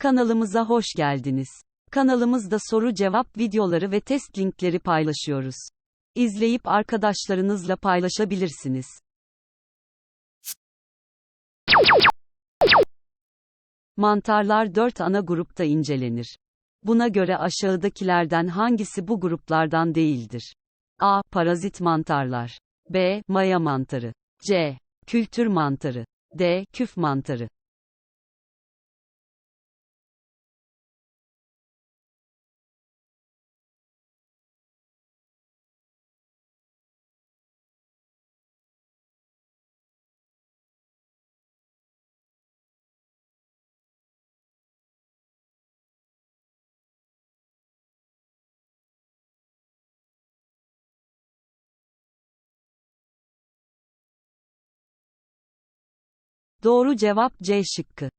Kanalımıza hoş geldiniz. Kanalımızda soru cevap videoları ve test linkleri paylaşıyoruz. İzleyip arkadaşlarınızla paylaşabilirsiniz. Mantarlar 4 ana grupta incelenir. Buna göre aşağıdakilerden hangisi bu gruplardan değildir? A. Parazit mantarlar. B. Maya mantarı. C. Kültür mantarı. D. Küf mantarı. Doğru cevap C şıkkı.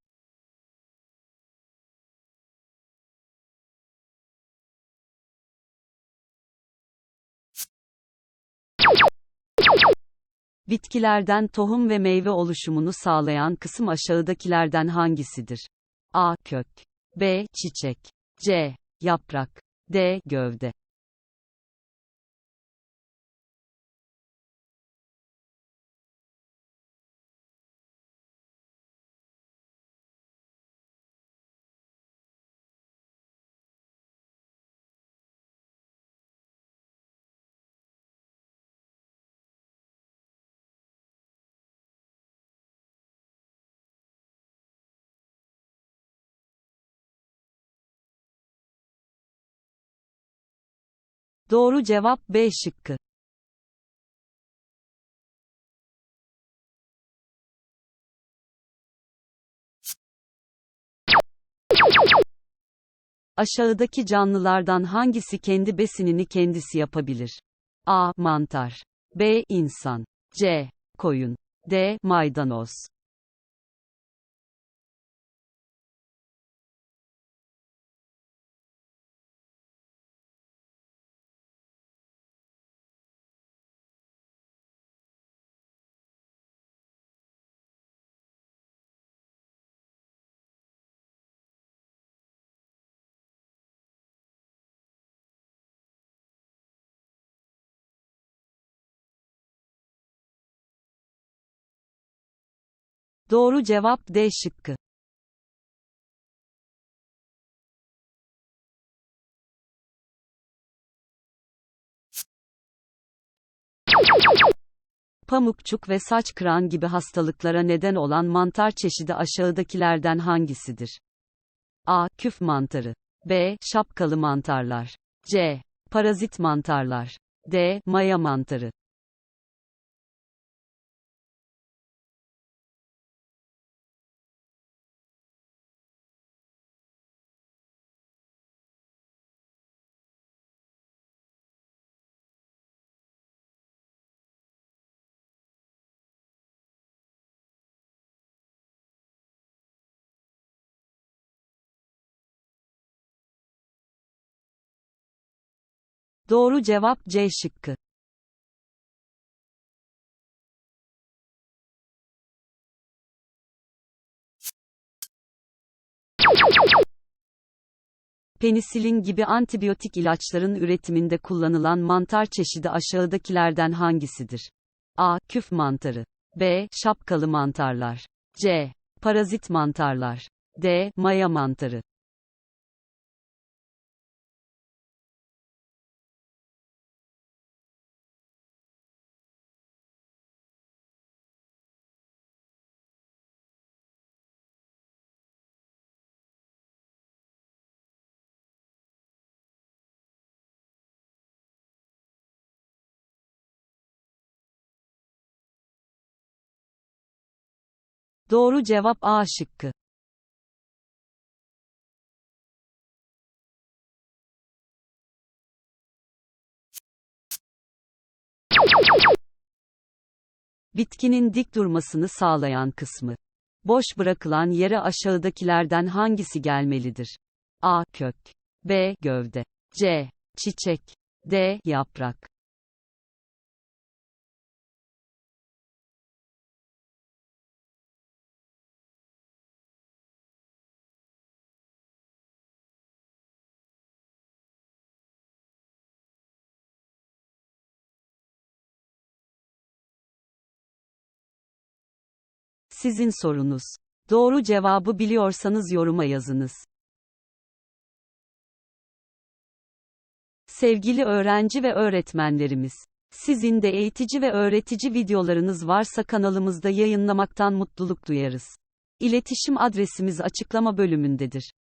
Bitkilerden tohum ve meyve oluşumunu sağlayan kısım aşağıdakilerden hangisidir? A. Kök. B. Çiçek. C. Yaprak. D. Gövde. Doğru cevap B şıkkı. Aşağıdaki canlılardan hangisi kendi besinini kendisi yapabilir? A. Mantar. B. İnsan. C. Koyun. D. Maydanoz. Doğru cevap D şıkkı. Pamukçuk ve saç kıran gibi hastalıklara neden olan mantar çeşidi aşağıdakilerden hangisidir? A. Küf mantarı. B. Şapkalı mantarlar. C. Parazit mantarlar. D. Maya mantarı. Doğru cevap C şıkkı. Penisilin gibi antibiyotik ilaçların üretiminde kullanılan mantar çeşidi aşağıdakilerden hangisidir? A. Küf mantarı. B. Şapkalı mantarlar. C. Parazit mantarlar. D. Maya mantarı. Doğru cevap A şıkkı. Bitkinin dik durmasını sağlayan kısmı. Boş bırakılan yere aşağıdakilerden hangisi gelmelidir? A. Kök. B. Gövde. C. Çiçek. D. Yaprak. Sizin sorunuz. Doğru cevabı biliyorsanız yoruma yazınız. Sevgili öğrenci ve öğretmenlerimiz, sizin de eğitici ve öğretici videolarınız varsa kanalımızda yayınlamaktan mutluluk duyarız. İletişim adresimiz açıklama bölümündedir.